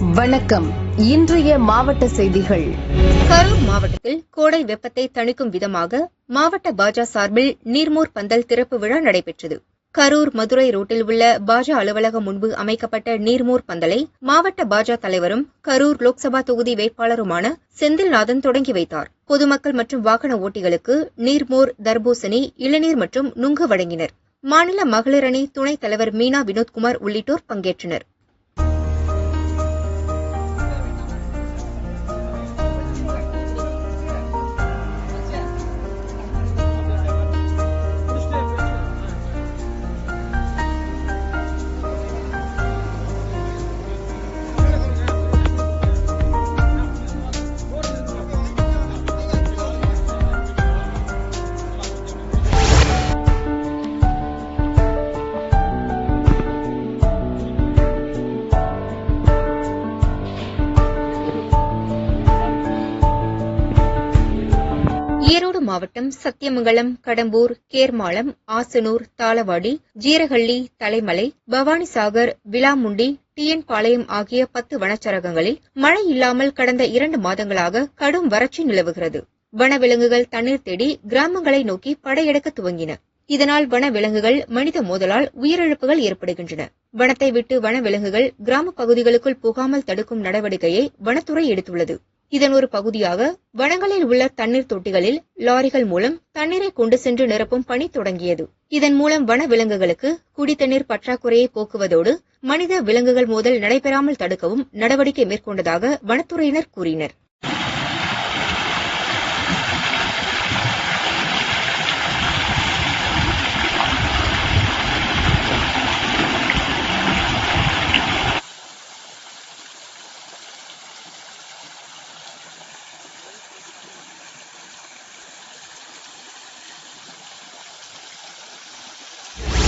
வணக்கம். இன்றைய மாவட்ட செய்திகள். கரூர் மாவட்டத்தில் கோடை வெப்பத்தை தணிக்கும் விதமாக மாவட்ட பாஜக சார்பில் நீர்மோர் பந்தல் திறப்பு விழா நடைபெற்றது. கரூர் மதுரை ரோட்டில் உள்ள பாஜக அலுவலகம் முன்பு அமைக்கப்பட்ட நீர்மோர் பந்தலை மாவட்ட பாஜக தலைவரும் கரூர் லோக்சபா தொகுதி வேட்பாளருமான செந்தில்நாதன் தொடங்கி வைத்தார். பொதுமக்கள் மற்றும் வாகன ஓட்டிகளுக்கு நீர்மோர் தர்பூசணி இளநீர் மற்றும் நுங்கு வழங்கினர். மாநில மகளிரணி துணைத் தலைவர் மீனா வினோத்குமார் உள்ளிட்டோர் பங்கேற்றனர். மாவட்டம் சத்தியமங்கலம் கடம்பூர் கேர்மாளம் ஆசனூர் தாளவாடி ஜீரகள்ளி தலைமலை பவானிசாகர் விலாமுண்டி டிஎன் பாளையம் ஆகிய பத்து வனச்சரகங்களில் மழை இல்லாமல் கடந்த இரண்டு மாதங்களாக கடும் வறட்சி நிலவுகிறது. வனவிலங்குகள் தண்ணீர் தேடி கிராமங்களை நோக்கி படையெடுக்க துவங்கின. இதனால் வனவிலங்குகள் மனித மோதலால் உயிரிழப்புகள் ஏற்படுகின்றன. வனத்தை விட்டு வனவிலங்குகள் கிராம பகுதிகளுக்குள் புகாமல் தடுக்கும் நடவடிக்கையை வனத்துறை எடுத்துள்ளது. இதன் ஒரு பகுதியாக வனங்களில் உள்ள தண்ணீர் தொட்டிகளில் லாரிகள் மூலம் தண்ணீரை கொண்டு சென்று நிரப்பும் பணி தொடங்கியது. இதன் மூலம் வன விலங்குகளுக்கு குடித்தண்ணீர் பற்றாக்குறையை போக்குவதோடு மனித விலங்குகள் மோதல் நடைபெறாமல் தடுக்கவும் நடவடிக்கை மேற்கொண்டதாக வனத்துறையினர் கூறினர்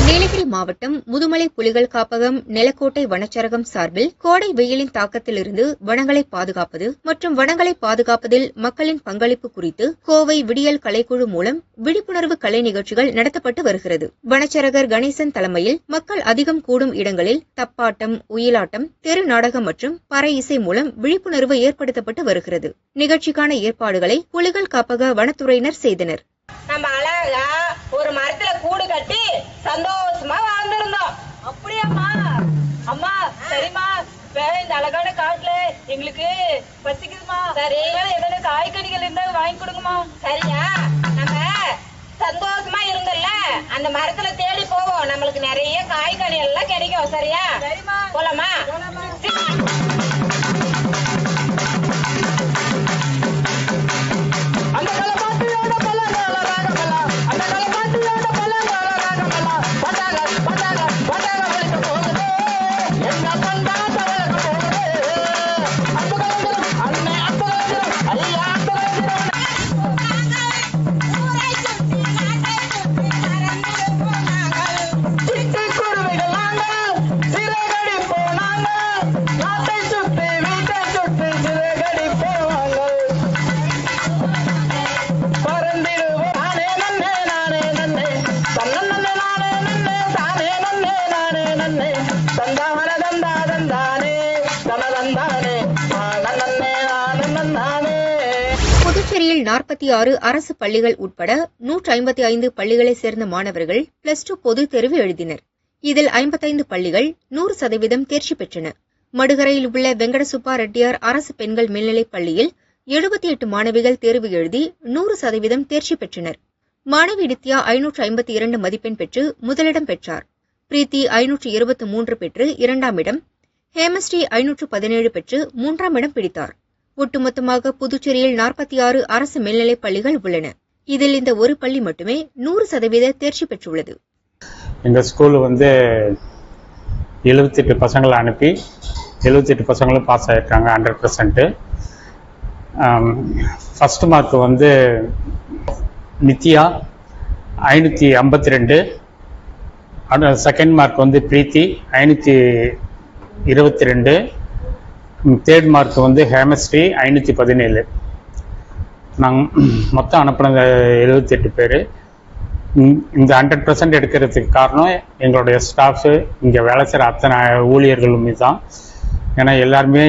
நீலகிரி மாவட்டம் முதுமலை புலிகள் காப்பகம் நிலக்கோட்டை வனச்சரகம் சார்பில் கோடை வெயிலின் தாக்கத்திலிருந்து வனங்களை பாதுகாப்பது மற்றும் வனங்களை பாதுகாப்பதில் மக்களின் பங்களிப்பு குறித்து கோவை விடியல் கலைக்குழு மூலம் விழிப்புணர்வு கலை நிகழ்ச்சிகள் நடத்தப்பட்டு வருகிறது. வனச்சரகர் கணேசன் தலைமையில் மக்கள் அதிகம் கூடும் இடங்களில் தப்பாட்டம் உயிலாட்டம் தெரு நாடகம் மற்றும் பறை இசை மூலம் விழிப்புணர்வு ஏற்படுத்தப்பட்டு வருகிறது. நிகழ்ச்சிக்கான ஏற்பாடுகளை புலிகள் காப்பக வனத்துறையினர் செய்தனர். நம்ம அழகா ஒரு மரத்துல கூடு கட்டி சந்தோஷம் சரிம்மா இப்ப இந்த அழகான காட்டுல எங்களுக்கு பசிக்குதுமா. சரி ஏதாவது காய்கறிகள் இருந்தா வாங்கி கொடுங்கம்மா. சரியா நம்ம சந்தோஷமா இருந்தல்ல அந்த மரத்துல தேடி போவோம். நம்மளுக்கு நிறைய காய்கறி எல்லாம் கிடைக்கும். சரியா? போலாமா. நாற்பத்தி ஆறு அரசு பள்ளிகள் உட்பட நூற்று ஐம்பத்தி ஐந்து பள்ளிகளைச் சேர்ந்த மாணவர்கள் பிளஸ் டூ பொதுத் தேர்வு எழுதினர். இதில் ஐம்பத்தைந்து பள்ளிகள் நூறு சதவீதம் தேர்ச்சி பெற்றன. மடுகரையில் உள்ள வெங்கடசுப்பா ரெட்டியார் அரசு பெண்கள் மேல்நிலைப் பள்ளியில் எழுபத்தி எட்டு மாணவிகள் தேர்வு எழுதி நூறு சதவீதம் தேர்ச்சி பெற்றனர். மாணவி நித்யா ஐநூற்று ஐம்பத்தி இரண்டு மதிப்பெண் பெற்று முதலிடம் பெற்றார். பிரீத்தி ஐநூற்று இருபத்தி மூன்று பெற்று இரண்டாம் இடம். ஹேமஸ்ரீ ஐநூற்று பதினேழு பெற்று மூன்றாம் இடம் பிடித்தார். ஒட்டுமொத்தமாக புதுச்சேரியில் நாற்பத்தி ஆறு அரசு மேல்நிலைப் பள்ளிகள் உள்ளன. இதில் இந்த ஒரு பள்ளி மட்டுமே நூறு சதவீத தேர்ச்சி பெற்றுள்ளது. இந்த ஸ்கூல் வந்து எழுபத்தெட்டு பசங்களை அனுப்பி எழுபத்தெட்டு பசங்களும் பாஸ் ஆகிருக்காங்க ஹண்ட்ரட் பர்சன்ட்டு ஃபஸ்ட் மார்க் வந்து நித்யா ஐநூற்றி ஐம்பத்தி ரெண்டு. செகண்ட் மார்க் வந்து பிரீத்தி ஐநூற்றி இருபத்தி ரெண்டு. தேர்ட் மார்க் வந்து ஹேமஸ்ரீ ஐநூற்றி பதினேழு. நாங்கள் மொத்தம் அனுப்புனது எழுபத்தெட்டு பேர். இந்த ஹண்ட்ரட் பர்சன்ட் எடுக்கிறதுக்கு காரணம் எங்களுடைய ஸ்டாஃப்ஸு இங்கே வேலை செய்கிற அத்தனை ஊழியர்களுமே தான் ஏன்னா எல்லாருமே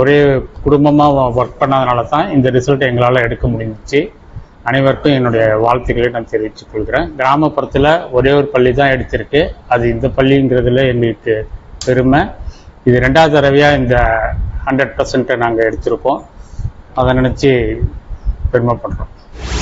ஒரே குடும்பமாக ஒர்க் பண்ணதுனால தான் இந்த ரிசல்ட் எங்களால் எடுக்க முடிஞ்சிச்சு. அனைவருக்கும் என்னுடைய வாழ்த்துக்களை நான் தெரிவித்துக் கொள்கிறேன். கிராமப்புறத்தில் ஒரே ஒரு பள்ளி தான் எடுத்திருக்கு. அது இந்த பள்ளிங்கிறதுல எங்களுக்கு பெருமை. இது ரெண்டாவது தடவையாக இந்த ஹண்ட்ரட் பர்சன்ட்டை நாங்கள் எடுத்திருக்கோம். அதை நினச்சி பெருமைப்படுறோம்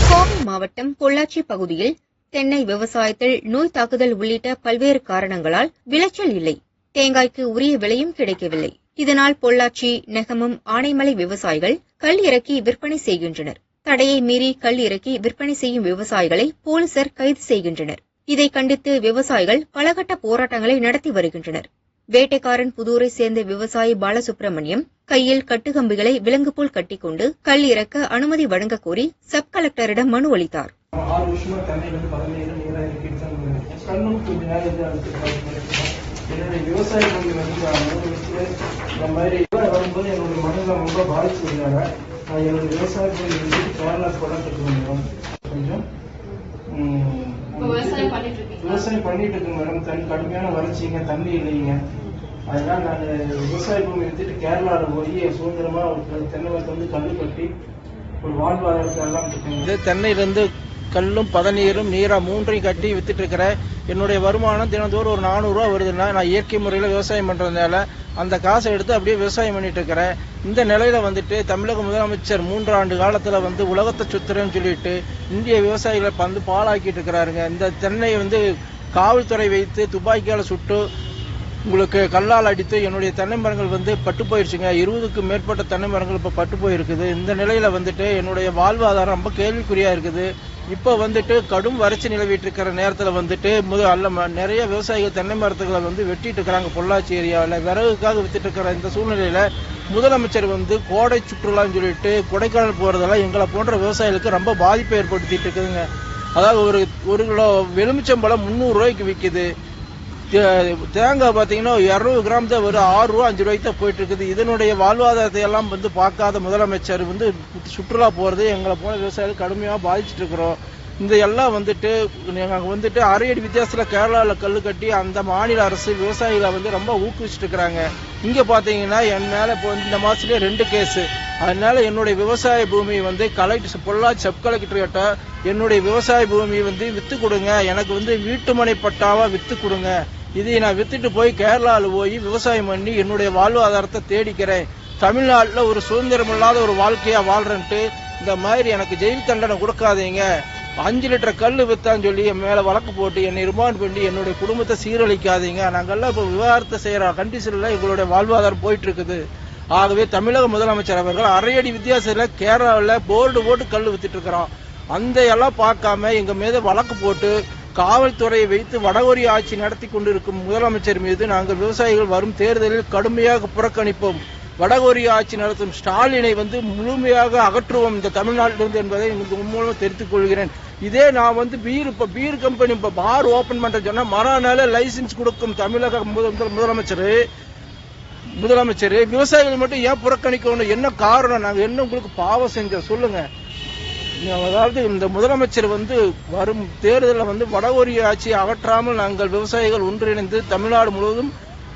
கோவை மாவட்டம் பொள்ளாச்சி பகுதியில் தென்னை விவசாயத்தில் நோய் தாக்குதல் உள்ளிட்ட பல்வேறு காரணங்களால் விளைச்சல் இல்லை. தேங்காய்க்கு உரிய விலையும் கிடைக்கவில்லை. இதனால் பொள்ளாச்சி நெகமும் ஆனைமலை விவசாயிகள் கல் இறக்கி விற்பனை செய்கின்றனர். தடையை மீறி கல் இறக்கி விற்பனை செய்யும் விவசாயிகளை போலீசார் கைது செய்கின்றனர். இதை கண்டித்து விவசாயிகள் பலகட்ட போராட்டங்களை நடத்தி வருகின்றனர். வேட்டைக்காரன் புதூரை சேர்ந்த விவசாயி பாலசுப்ரமணியம் கையில் கட்டுக்கம்பிகளை விலங்கு போல் கட்டிக்கொண்டு கல் இறக்க அனுமதி வழங்க கோரி சப் கலெக்டரிடம் மனு அளித்தார். ஆறு வருஷமா விவசாயம் பண்ணிட்டு இருக்கு மேடம். தண்ணி கடுமையான வறட்சிங்க தண்ணி இல்லைங்க. அதனால நான் விவசாய பூமி எடுத்துட்டு கேரளாவில் போய் சுதந்திரமா ஒரு தென்னை மரத்தை வந்து கல் கட்டி ஒரு வாழ்வாதாரத்தெல்லாம் இது தென்னையிலிருந்து கல்லும் பதநீரும் நீரா மூன்றையும் கட்டி வித்துட்டு இருக்கிற என்னுடைய வருமானம் தினந்தோறும் ஒரு நானூறுரூவா வருதுன்னா நான் இயற்கை முறையில் விவசாயம் பண்றதுனால அந்த காசை எடுத்து அப்படியே விவசாயம் பண்ணிட்டு இருக்கிறேன். இந்த நிலையில வந்துட்டு தமிழக முதலமைச்சர் மூன்றாண்டு காலத்துல வந்து உலகத்தை சுத்துறேன்னு சொல்லிட்டு இந்திய விவசாயிகளை வந்து பாழாக்கிட்டு இருக்கிறாருங்க. இந்த தென்னையை வந்து காவல்துறை வைத்து துப்பாக்கியால் சுட்டு உங்களுக்கு கல்லால் அடித்து என்னுடைய தென்னை மரங்கள் வந்து பட்டு போயிடுச்சுங்க இருபதுக்கும் மேற்பட்ட தென்னை மரங்கள் இப்போ பட்டு போயிருக்குது. இந்த நிலையில் வந்துட்டு என்னுடைய வாழ்வாதாரம் ரொம்ப கேள்விக்குறியாக இருக்குது. இப்போ வந்துட்டு கடும் வறட்சி நிலவிட்டு இருக்கிற நேரத்தில் வந்துட்டு முத அல்ல ம- நிறைய விவசாயிகள் தென்னை மரத்துகளை வந்து வெட்டிட்டு இருக்கிறாங்க பொள்ளாச்சி ஏரியாவில் விறகுக்காக வித்துட்டு இருக்கிற இந்த சூழ்நிலையில் முதலமைச்சர் வந்து கோடை சுற்றுலான்னு சொல்லிட்டு கொடைக்கானல் போகிறதெல்லாம் எங்களை போன்ற விவசாயிகளுக்கு ரொம்ப பாதிப்பை ஏற்படுத்திட்டு இருக்குதுங்க. அதாவது ஒரு ஒரு கிலோ எலுமிச்சம்பழம் முந்நூறு ரூபாய்க்கு விற்கிது தே- தேங்காய் பார்த்தீங்கன்னா இரநூறு கிராம் தான் ஒரு ஆறு ரூபா அஞ்சு ரூபாய்க்கு தான் போயிட்டு இருக்குது இதனுடைய வாழ்வாதாரத்தை எல்லாம் வந்து பார்க்காத முதலமைச்சர் வந்து சுற்றுலா போகிறது எங்களை போல விவசாயிகள் கடுமையாக பாதிச்சுட்டு இருக்கிறோம். இந்த எல்லாம் வந்துட்டு நாங்கள் வந்துட்டு அரை அடி வித்தியாசத்தில் கேரளாவில் கல் கட்டி அந்த மாநில அரசு விவசாயிகளை வந்து ரொம்ப ஊக்குவிச்சுட்டு இருக்கிறாங்க இங்கே பார்த்தீங்கன்னா என் மேலே இப்போ இந்த மாதத்துலேயே ரெண்டு கேஸு. அதனால என்னுடைய விவசாய பூமி வந்து கலெக்டர் பொள்ளாச்சி சப் கலெக்டர் கிட்ட என்னுடைய விவசாய பூமி வந்து விற்று கொடுங்க. எனக்கு வந்து வீட்டுமனை பட்டாவாக விற்று கொடுங்க. இதை நான் வித்துட்டு போய் கேரளாவில் போய் விவசாயம் பண்ணி என்னுடைய வாழ்வாதாரத்தை தேடிக்கிறேன். தமிழ்நாட்டில் ஒரு சுதந்திரம் இல்லாத ஒரு வாழ்க்கையாக வாழ்கிறேன்ட்டு இந்த மாதிரி எனக்கு ஜெயில் தண்டனை கொடுக்காதீங்க. அஞ்சு லிட்டர் கல் வித்தான்னு சொல்லி என் மேலே வழக்கு போட்டு என்னை ரிமாண்ட் பண்ணி என்னுடைய குடும்பத்தை சீரழிக்காதீங்க. நாங்கள்லாம் இப்போ விவகாரத்தை செய்கிற கண்டிஷனில் எங்களுடைய வாழ்வாதாரம் போயிட்டு இருக்குது ஆகவே தமிழக முதலமைச்சர் அவர்கள் அரையடி வித்தியாசத்தில் கேரளாவில் போர்டு போட்டு கல் வித்துட்டு இருக்கிறோம் அந்த எல்லாம் பார்க்காம எங்கள் மீது வழக்கு போட்டு காவல்துறையை வைத்து வடகொரிய ஆட்சி நடத்தி கொண்டிருக்கும் முதலமைச்சர் மீது நாங்கள் விவசாயிகள் வரும் தேர்தலில் கடுமையாக புறக்கணிப்போம். வடகொரிய ஆட்சி நடத்தும் ஸ்டாலினை வந்து முழுமையாக அகற்றுவோம் இந்த தமிழ்நாட்டிலிருந்து என்பதை உங்கள் மூலம் தெரிவித்துக் கொள்கிறேன். இதே நான் வந்து பீர் இப்போ பீர் கம்பெனி இப்போ பார் ஓப்பன் பண்ற சொன்னால் மறுநாள லைசென்ஸ் கொடுக்கும் தமிழக முதலமைச்சர் முதலமைச்சர் விவசாயிகள் மட்டும் ஏன் புறக்கணிக்கணும்? என்ன காரணம்? நாங்கள் என்ன உங்களுக்கு பாவம் செஞ்சோம் சொல்லுங்க. அதாவது இந்த முதலமைச்சர் வந்து வரும் தேர்தலில் வந்து வடகொரிய ஆட்சியை அகற்றாமல் நாங்கள் விவசாயிகள் ஒன்றிணைந்து தமிழ்நாடு முழுவதும்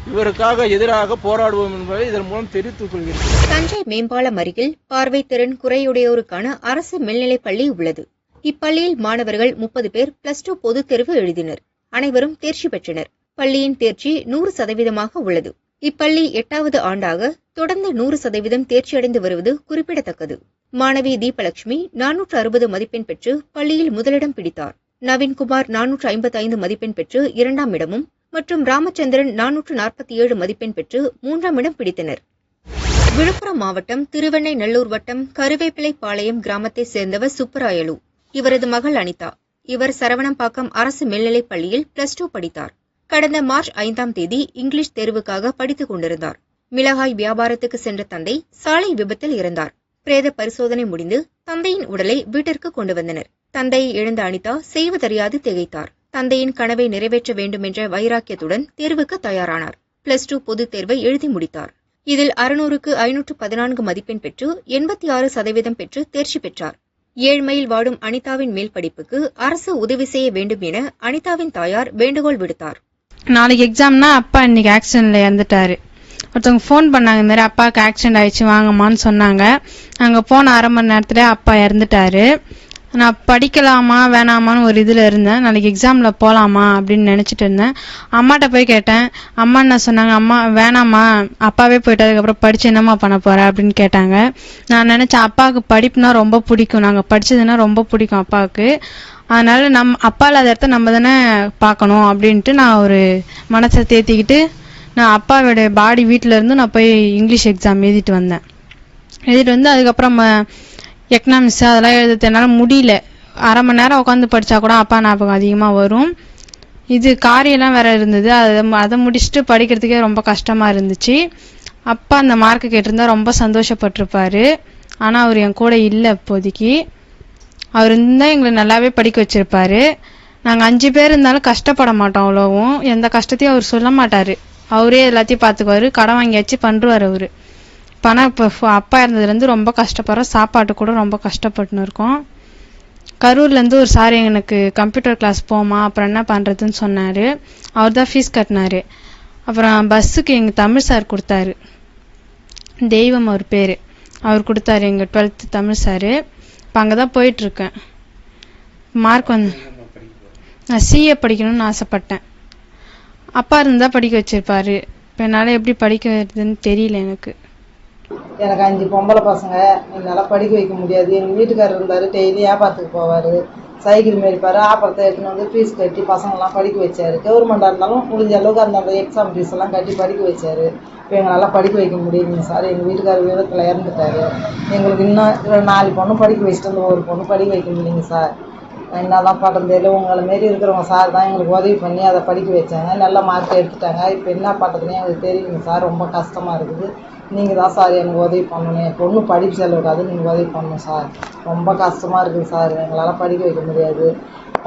இவருக்காக எதிராக போராடுவோம் என்பதை இதன் மூலம் தெரிவித்துக் கொள்கிறேன். தஞ்சை மேம்பாலம் அருகில் பார்வை திறன் குறையுடையோருக்கான அரசு மேல்நிலைப் பள்ளி உள்ளது. இப்பள்ளியில் மாணவர்கள் முப்பது பேர் பிளஸ் டூ பொதுத் தேர்வு எழுதினர். அனைவரும் தேர்ச்சி பெற்றனர். பள்ளியின் தேர்ச்சி நூறு சதவீதமாக உள்ளது. இப்பள்ளி எட்டாவது ஆண்டாக தொடர்ந்து நூறு சதவீதம் தேர்ச்சியடைந்து வருவது குறிப்பிடத்தக்கது. மாணவி தீபலட்சுமி நானூற்று அறுபது மதிப்பெண் பெற்று பள்ளியில் முதலிடம் பிடித்தார். நவீன்குமார் நானூற்று ஐம்பத்தி ஐந்து மதிப்பெண் பெற்று இரண்டாம் இடமும் மற்றும் ராமச்சந்திரன் நானூற்று நாற்பத்தி ஏழு மதிப்பெண் பெற்று மூன்றாம் இடம் பிடித்தனர். விழுப்புரம் மாவட்டம் திருவெண்ணெய்நல்லூர் வட்டம் கருவேப்பிலைப்பாளையம் கிராமத்தைச் சேர்ந்தவர் சுப்பராயலு. இவரது மகள் அனிதா. இவர் சரவணம்பாக்கம் அரசு மேல்நிலைப் பள்ளியில் பிளஸ் டூ படித்தார். கடந்த மார்ச் ஐந்தாம் தேதி இங்கிலீஷ் தேர்வுக்காக படித்துக் கொண்டிருந்தார். மிளகாய் வியாபாரத்துக்கு சென்ற தந்தை சாலை விபத்தில் இறந்தார். பிரேத பரிசோதனை முடிந்து தந்தையின் உடலை வீட்டிற்கு கொண்டு வந்தனர். தந்தையை இழந்த அனிதா செய்வதறியாது திகைத்தார். தந்தையின் கனவை நிறைவேற்ற வேண்டுமென்ற வைராக்கியத்துடன் தேர்வுக்கு தயாரானார். பிளஸ் டூ பொதுத் தேர்வை எழுதி முடித்தார். இதில் அறுநூறுக்கு ஐநூற்று பதினான்கு மதிப்பெண் பெற்று எண்பத்தி ஆறு சதவீதம் பெற்று தேர்ச்சி பெற்றார். ஏழ்மையில் வாடும் அனிதாவின் மேல் படிப்புக்கு அரசு உதவி செய்ய வேண்டும் என அனிதாவின் தாயார் வேண்டுகோள் விடுத்தார். நாளைக்கு எக்ஸாம்னா அப்பா இன்னைக்கு ஆக்சிடென்ட்ல இறந்துட்டாரு. ஒருத்தவங்க ஃபோன் பண்ணாங்க இந்த மாதிரி அப்பாவுக்கு ஆக்சிடென்ட் ஆயிடுச்சு வாங்கம்மான்னு சொன்னாங்க. அங்கே போன அரை மணி நேரத்துல அப்பா இறந்துட்டாரு. நான் படிக்கலாமா வேணாமான்னு ஒரு இதில் இருந்தேன். நாளைக்கு எக்ஸாமில் போகலாமா அப்படின்னு நினச்சிட்டு இருந்தேன். அம்மாட்ட போய் கேட்டேன். அம்மா என்ன சொன்னாங்க? அம்மா வேணாம்மா அப்பாவே போயிட்டதுக்கப்புறம் படித்து என்னம்மா பண்ண போகிற அப்படின்னு கேட்டாங்க. நான் நினச்சேன் அப்பாவுக்கு படிப்புனா ரொம்ப பிடிக்கும். நாங்கள் படித்ததுன்னா ரொம்ப பிடிக்கும் அப்பாவுக்கு. அதனால் நம் அப்பா இல்லாத இடத்த நம்ம தானே பார்க்கணும். அப்படின்ட்டு நான் ஒரு மனசை தேத்திக்கிட்டு நான் அப்பாவோட பாடி வீட்டிலேருந்து நான் போய் இங்கிலீஷ் எக்ஸாம் எழுதிட்டு வந்தேன். எழுதிட்டு வந்து அதுக்கப்புறம் எக்கனாமிக்ஸ் அதெல்லாம் எழுத என்னால் முடியல. அரை மணி நேரம் உட்காந்து படித்தா கூட அப்பா ஞாபகம் அதிகமாக வரும். இது காரியெல்லாம் வேற இருந்தது. அதை அதை முடிச்சுட்டு படிக்கிறதுக்கே ரொம்ப கஷ்டமாக இருந்துச்சு. அப்பா அந்த மார்க்கு கேட்டிருந்தா ரொம்ப சந்தோஷப்பட்டிருப்பாரு. ஆனால் அவர் என் கூட இல்லை இப்போதைக்கு அவர் இருந்தால் எங்களை நல்லாவே படிக்க வச்சிருப்பாரு. நாங்கள் அஞ்சு பேர் இருந்தாலும் கஷ்டப்பட மாட்டோம் அவ்வளோவும். எந்த கஷ்டத்தையும் அவர் சொல்ல மாட்டார். அவரே எல்லாத்தையும் பார்த்துக்குவாரு. கடன் வாங்கியாச்சு பண்ணுவார் அவர். பணம் இப்போ அப்பா இருந்ததுலேருந்து ரொம்ப கஷ்டப்படுறோம். சாப்பாட்டு கூட ரொம்ப கஷ்டப்பட்டுன்னு இருக்கோம். கரூர்லேருந்து ஒரு சார் எனக்கு கம்ப்யூட்டர் கிளாஸ் போமா அப்புறம் என்ன பண்ணுறதுன்னு சொன்னார். அவர் தான் ஃபீஸ் கட்டினாரு. அப்புறம் பஸ்ஸுக்கு எங்கள் தமிழ் சார் கொடுத்தாரு. தெய்வம் அவர் பேர். அவர் கொடுத்தாரு எங்கள் டுவெல்த்து தமிழ் சார். இப்போ அங்கே தான் போயிட்டுருக்கேன். மார்க் வந்து நான் சிஏ படிக்கணும்னு ஆசைப்பட்டேன். அப்பா இருந்தால் படிக்க வச்சிருப்பாரு. இப்போ என்னால் எப்படி படிக்க தெரியல எனக்கு. எனக்கு அஞ்சு பொம்பளை பசங்க என்னால் படிக்க வைக்க முடியாது. எங்கள் வீட்டுக்காரர் இருந்தார் டெய்லி வியாபாரத்துக்கு போவார். சைக்கிள் மேடிப்பார் ஆப்பரத்தை எடுத்துன்னு வந்து ஃபீஸ் கட்டி பசங்களாம் படிக்க வச்சார். கவர்மெண்ட்டாக இருந்தாலும் முடிஞ்ச அளவுக்கு அந்த எக்ஸாம் ஃபீஸ் எல்லாம் கட்டி படிக்க வச்சார். இப்போ எங்களால் படிக்க வைக்க முடியலைங்க சார். எங்கள் வீட்டுக்காரர் விதத்தில் இறந்துட்டாரு. எங்களுக்கு இன்னும் நாலு பொண்ணு படிக்க வச்சுட்டு வந்து ஒரு பொண்ணு படிக்க வைக்க முடியுங்க சார். என்னதான் படம் தெரியல உங்களை மாரி இருக்கிறவங்க சார் தான் எங்களுக்கு உதவி பண்ணி அதை படிக்க வச்சாங்க. நல்ல மார்க் எடுத்துட்டாங்க. இப்போ என்ன பண்ணுறதுனே எங்களுக்கு தெரியுங்க சார். ரொம்ப கஷ்டமாக இருக்குது. நீங்கள் தான் சார் எனக்கு உதவி பண்ணணும். என் பொண்ணு படிப்பு செலவுக்காது நீங்கள் உதவி பண்ணணும் சார். ரொம்ப கஷ்டமாக இருக்குது சார். எங்களால் படிக்க வைக்க முடியாது.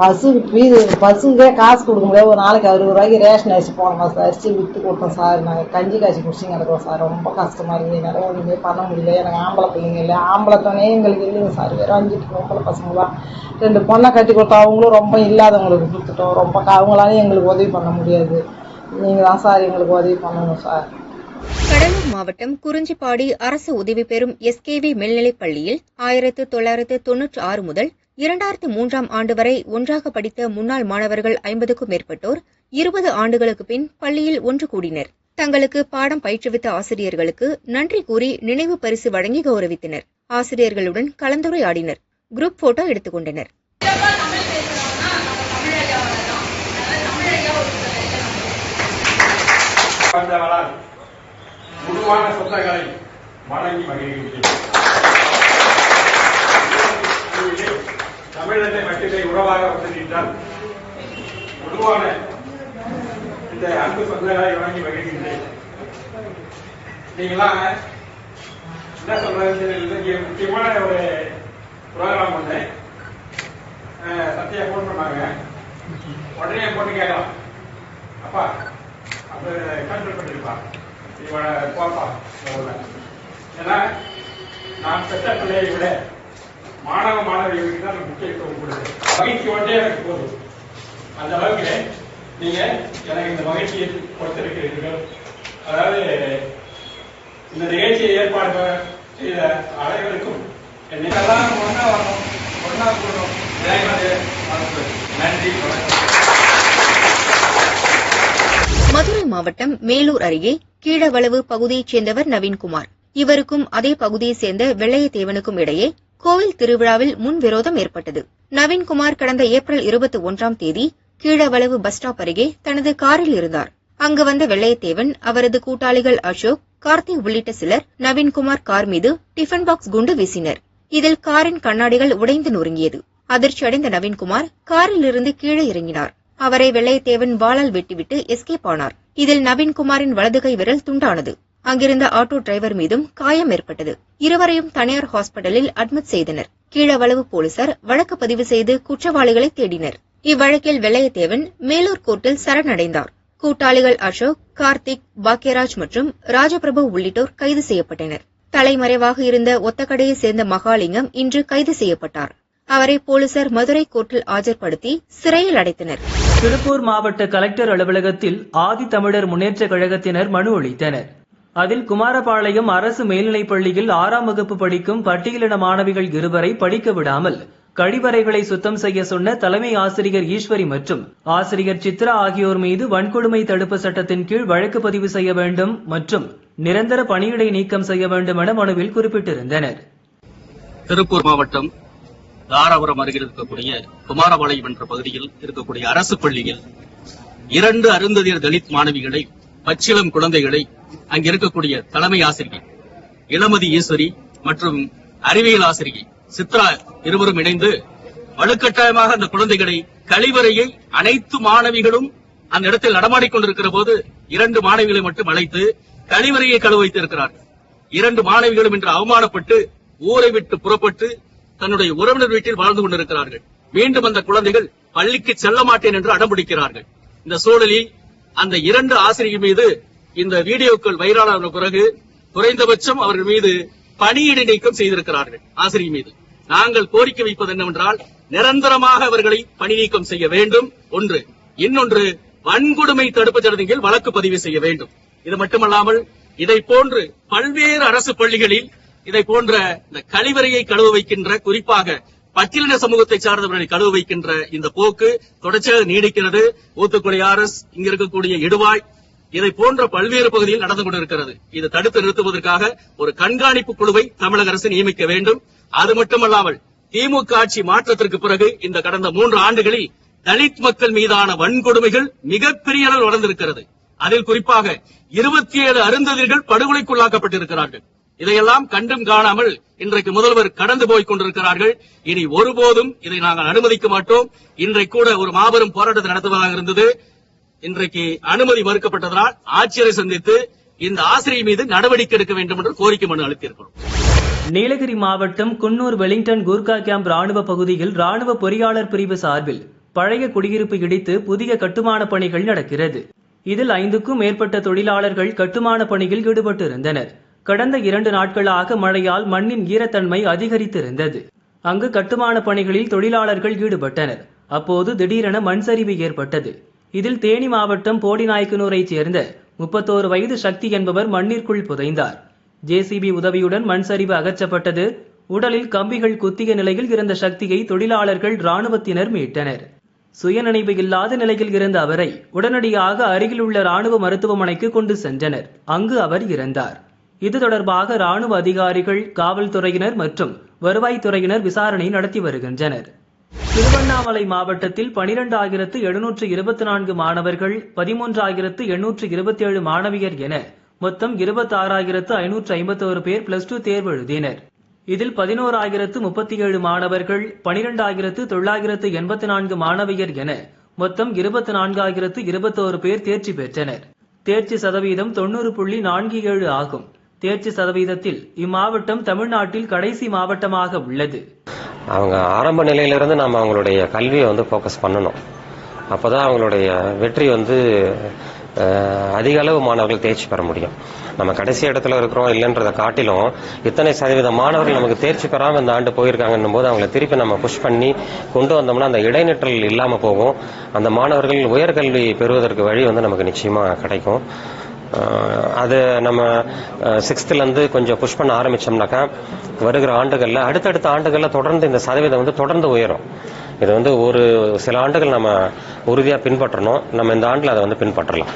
பசுக்கு பீது பசுங்கே காசு கொடுக்க முடியாது ஒரு நாளைக்கு அறுபது ரூபாய்க்கு ரேஷன் அரிசி போனோம் சார் அரிசி விற்று கொடுத்தோம் சார். நாங்கள் கஞ்சி காய்ச்சி குடிச்சு நடக்கிறோம் சார். ரொம்ப கஷ்டமாக இருக்குது. என்னால் ஒன்றுமே பண்ண முடியல. எனக்கு ஆம்பளை பிள்ளைங்க இல்லை. ஆம்பளை எங்களுக்கு இல்லைங்க சார். வெறும் அஞ்சு பொம்பளை பசங்க தான். ரெண்டு பொண்ணை கட்டி கொடுத்தோம் அவங்களும் ரொம்ப இல்லாதவங்களுக்கு கொடுத்துட்டோம். ரொம்ப அவங்களாலையும் எங்களுக்கு உதவி பண்ண முடியாது. நீங்கள் தான் சார் எங்களுக்கு உதவி பண்ணணும் சார். கடலூர் மாவட்டம் குறிஞ்சிப்பாடி அரசு உதவி பெறும் எஸ்கேவி மேல்நிலைப் பள்ளியில் ஆயிரத்து தொள்ளாயிரத்து தொன்னூற்றி ஆறு முதல் இரண்டாயிரத்து மூன்றாம் ஆண்டு வரை ஒன்றாக படித்த முன்னாள் மாணவர்கள் ஐம்பதுக்கும் மேற்பட்டோர் இருபது ஆண்டுகளுக்கு பின் பள்ளியில் ஒன்று கூடினர். தங்களுக்கு பாடம் பயிற்றுவித்த ஆசிரியர்களுக்கு நன்றி கூறி நினைவு பரிசு வழங்கி கௌரவித்தனர். ஆசிரியர்களுடன் கலந்துரையாடினர். குரூப் போட்டோ எடுத்துக்கொண்டனர் வந்தவளால் சொந்தங்களை மகிழ்கின்றேன். தமிழத்தை மட்டுமே உறவாக வந்திருந்தால் பொதுவான இந்த அன்பு சொந்தங்களை வழங்கி மகிழ்கின்றேன். நீங்களாம் என்ன சொல்றதுன்னு தெரியல. முக்கியமான ஒரு ப்ரோக்ராம் பண்ணேன் சத்தியா ஃபோன் பண்ணாங்க உடனே போட்டு கேட்கலாம். அப்பா அப்போ கண்ட்ரோல் பண்ணிருப்பா இவனை போப்பா ஏன்னா நான் பெற்ற பிள்ளையை விட மாணவ மாணவிகளுக்கு தான் முக்கியத்துவம் கொடுக்குறேன் மகிழ்ச்சி ஒன்றே எனக்கு போதும். அந்த அளவுக்கு நீங்க எனக்கு இந்த மகிழ்ச்சியை கொடுத்திருக்கிறீர்கள். அதாவது இந்த நிகழ்ச்சியை ஏற்பாடு செய்த அனைவருக்கும் என்னை ஒன்றா வரணும் ஒன்றா கூடணும் நன்றி வணக்கம். மதுரை மாவட்டம் மேலூர் அருகே கீழவளவு பகுதியைச் சேர்ந்தவர் நவீன்குமார். இவருக்கும் அதே பகுதியைச் சேர்ந்த வெள்ளையத்தேவனுக்கும் இடையே கோவில் திருவிழாவில் முன்விரோதம் ஏற்பட்டது. நவீன்குமார் கடந்த ஏப்ரல் இருபத்தி ஒன்றாம் தேதி கீழவளவு பஸ் ஸ்டாப் அருகே தனது காரில் இருந்தார். அங்கு வந்த வெள்ளையத்தேவன் அவரது கூட்டாளிகள் அசோக் கார்த்தி உள்ளிட்ட சிலர் நவீன்குமார் கார் மீது டிஃபன் பாக்ஸ் குண்டு வீசினர். இதில் காரின் கண்ணாடிகள் உடைந்து நொறுங்கியது. அதிர்ச்சியடைந்த நவீன்குமார் காரில் இருந்து கீழே இறங்கினார். அவரை வெள்ளையத்தேவன் வாளால் வெட்டிவிட்டு எஸ்கேப் ஆனார். இதில் நவீன்குமாரின் வலது கை விரல் துண்டானது. அங்கிருந்த ஆட்டோ டிரைவர் மீதும் காயம் ஏற்பட்டது. இருவரையும் தனியார் ஹாஸ்பிட்டலில் அட்மிட் செய்தனர். கீழவளவு போலீசார் வழக்கு பதிவு செய்து குற்றவாளிகளை தேடினர். இவ்வழக்கில் வெள்ளையத்தேவன் மேலூர் கோர்ட்டில் சரணடைந்தார். கூட்டாளிகள் அசோக் கார்த்திக் பாக்யராஜ் மற்றும் ராஜபிரபு உள்ளிட்டோர் கைது செய்யப்பட்டனர். தலைமறைவாக இருந்த ஒத்தக்கடையை சேர்ந்த மகாலிங்கம் இன்று கைது செய்யப்பட்டார். அவரை போலீசார் மதுரை கோர்ட்டில் ஆஜர்படுத்தி சிறையில் அடைத்தனர். திருப்பூர் மாவட்ட கலெக்டர் அலுவலகத்தில் ஆதி தமிழர் முன்னேற்ற கழகத்தினர் மனு அளித்தனர். அதில் குமாரபாளையம் அரசு மேல்நிலைப் பள்ளியில் ஆறாம் வகுப்பு படிக்கும் பட்டியலின மாணவிகள் இருவரை படிக்க விடாமல் கழிவறைகளை சுத்தம் செய்ய சொன்ன தலைமை ஆசிரியர் ஈஸ்வரி மற்றும் ஆசிரியர் சித்ரா ஆகியோர் மீது வன்கொடுமை தடுப்பு சட்டத்தின் கீழ் வழக்கு பதிவு செய்ய வேண்டும் மற்றும் நிரந்தர பணியிடை நீக்கம் செய்ய வேண்டும் என மனுவில் குறிப்பிட்டிருந்தனர். திருப்பூர் மாவட்டம் தாராபுரம் அருகில் இருக்கக்கூடிய குமாரபாளையம் என்ற பகுதியில் இருக்கக்கூடிய அரசு பள்ளியில் இரண்டு அருந்ததியர் தலித் மாணவிகளை பச்சிளம் குழந்தைகளை அங்க இருக்கக்கூடிய தலைமை ஆசிரியை இளமதி ஈஸ்வரி மற்றும் அறிவியல் ஆசிரியை சித்ரா இருவரும் இணைந்து வலுக்கட்டாயமாக அந்த குழந்தைகளை கழிவறையை அனைத்து மாணவிகளும் அந்த இடத்தில் நடமாடிக்கொண்டிருக்கிற போது இரண்டு மாணவிகளை மட்டும் அழைத்து கழிவறையை கழுவ வைத்திருக்கிறார்கள். இரண்டு மாணவிகளும் இன்று அவமானப்பட்டு ஊரை விட்டு புறப்பட்டு தன்னுடைய உறவினர் வீட்டில் வாழ்ந்து கொண்டிருக்கிறார்கள். மீண்டும் அந்த குழந்தைகள் பள்ளிக்கு செல்ல மாட்டேன் என்று அடம்பிடிக்கிறார்கள் இந்த சூழலில் அந்த இரண்டு ஆசிரியர் மீது இந்த வீடியோக்கள் வைரலான பிறகு குறைந்தபட்சம் அவர்கள் மீது பணியிடை நீக்கம் செய்திருக்கிறார்கள் ஆசிரியர் மீது. நாங்கள் கோரிக்கை வைப்பது என்னவென்றால் நிரந்தரமாக அவர்களை பணி நீக்கம் செய்ய வேண்டும். ஒன்று. இன்னொன்று வன்கொடுமை தடுப்பு சட்டத்தின் வழக்கு பதிவு செய்ய வேண்டும். இது மட்டுமல்லாமல் இதை போன்று பல்வேறு அரசு பள்ளிகளில் இதை போன்ற இந்த கழிவறையை கழுவ வைக்கின்ற குறிப்பாக பட்டியலின சமூகத்தை சார்ந்தவர்களை கழுவ வைக்கின்ற இந்த போக்கு தொடர்ச்சியாக நீடிக்கிறது. ஊத்துக்குடி ஆர்எஸ் இங்க இருக்கக்கூடிய இடுவாய் இதை போன்ற பல்வேறு பகுதியில் நடந்து கொண்டிருக்கிறது. இது தடுத்து நிறுத்துவதற்காக ஒரு கண்காணிப்பு குழுவை தமிழக அரசு நியமிக்க வேண்டும். அது மட்டுமல்லாமல் திமுக ஆட்சி மாற்றத்திற்கு பிறகு இந்த கடந்த மூன்று ஆண்டுகளில் தலித் மக்கள் மீதான வன்கொடுமைகள் மிகப்பெரிய அளவில் வளர்ந்திருக்கிறது. அதில் குறிப்பாக இருபத்தி ஏழு அருந்ததியர்கள் படுகொலைக்குள்ளாக்கப்பட்டிருக்கிறார்கள். இதையெல்லாம் கண்டும் காணாமல் இன்றைக்கு முதல்வர் கடந்து போய் கொண்டிருக்கிறார்கள். இனி ஒருபோதும் இதை நாங்கள் அனுமதிக்க மாட்டோம். இன்றைக்கு கூட ஒரு மாபெரும் போராட்டத்தை நடத்துவதாக இருந்தது. இன்றைக்கு அனுமதி மறுக்கப்பட்டதனால் ஆட்சியரை சந்தித்து இந்த ஆசிரியர் மீது நடவடிக்கை எடுக்க வேண்டும் என்று கோரிக்கை மனு அளித்திருக்கிறோம். நீலகிரி மாவட்டம் குன்னூர் வெலிங்டன் கூர்கா கேம்ப் ராணுவ பகுதியில் ராணுவ பொறியாளர் பிரிவு சார்பில் பழைய குடியிருப்பு இடித்து புதிய கட்டுமான பணிகள் நடக்கிறது. இதில் ஐந்துக்கும் மேற்பட்ட தொழிலாளர்கள் கட்டுமான பணியில் ஈடுபட்டிருந்தனர். கடந்த இரண்டு நாட்களாக மழையால் மண்ணின் ஈரத்தன்மை அதிகரித்திருந்தது. அங்கு கட்டுமான பணிகளில் தொழிலாளர்கள் ஈடுபட்டனர். அப்போது திடீரென மண் சரிவு ஏற்பட்டது. இதில் தேனி மாவட்டம் போடிநாயக்கனூரைச் சேர்ந்த முப்பத்தோரு வயது சக்தி என்பவர் மண்ணிற்குள் புதைந்தார். ஜேசிபி உதவியுடன் மண் சரிவு அகற்றப்பட்டது. உடலில் கம்பிகள் குத்திய நிலையில் இருந்த சக்தியை தொழிலாளர்கள் ராணுவத்தினர் மீட்டனர். சுயநினைவு இல்லாத நிலையில் இருந்த அவரை உடனடியாக அருகில் உள்ள ராணுவ மருத்துவமனைக்கு கொண்டு சென்றனர். அங்கு அவர் இறந்தார். இது தொடர்பாக ராணுவ அதிகாரிகள் காவல்துறையினர் மற்றும் வருவாய்த்துறையினர் விசாரணை நடத்தி வருகின்றனர். திருவண்ணாமலை மாவட்டத்தில் பனிரெண்டாயிரத்து எழுநூற்று இருபத்தி நான்கு மாணவர்கள் பதிமூன்றாயிரத்து எண்ணூற்று இருபத்தி ஏழு மாணவியர் என மொத்தம் இருபத்தாறாயிரத்து ஐநூற்று ஐம்பத்தோரு பேர் பிளஸ் டூ தேர்வு எழுதினர். இதில் பதினோராயிரத்து முப்பத்தி ஏழு மாணவர்கள் பனிரெண்டாயிரத்து தொள்ளாயிரத்து எண்பத்தி நான்கு மாணவியர் என மொத்தம் இருபத்தி நான்காயிரத்து இருபத்தோரு பேர் தேர்ச்சி பெற்றனர். தேர்ச்சி சதவீதம் தொண்ணூறு புள்ளி நான்கு ஏழு ஆகும். தேர்ச்சி சதவீதத்தில் இம்மாவட்டம் தமிழ்நாட்டில் கடைசி மாவட்டமாக உள்ளது. அவங்க ஆரம்ப நிலையிலிருந்து நம்ம அவங்களுடைய கல்வியை வந்து ஃபோக்கஸ் பண்ணணும். அப்பதான் அவங்களுடைய வெற்றி வந்து அதிக அளவு மாணவர்கள் தேர்ச்சி பெற முடியும். நம்ம கடைசி இடத்துல இருக்கிறோம் இல்லைன்றதை காட்டிலும் இத்தனை சதவீத மாணவர்கள் நமக்கு தேர்ச்சி பெறாமல் இந்த ஆண்டு போயிருக்காங்கன்னும் போது அவங்களை திருப்பி நம்ம புஷ் பண்ணி கொண்டு வந்தோம்னா அந்த இடைநிற்றல் இல்லாமல் போகும். அந்த மாணவர்கள் உயர்கல்வி பெறுவதற்கு வழி வந்து நமக்கு நிச்சயமாக கிடைக்கும். அது நம்ம சிக்ஸ்த்துலேருந்து கொஞ்சம் புஷ் பண்ண ஆரம்பித்தோம்னாக்கா வருகிற ஆண்டுகளில் அடுத்தடுத்த ஆண்டுகளில் தொடர்ந்து இந்த சதவீதம் வந்து தொடர்ந்து உயரும். இது வந்து ஒரு சில ஆண்டுகள் நம்ம உறுதியாக பின்பற்றணும். நம்ம இந்த ஆண்டில் அதை வந்து பின்பற்றலாம்.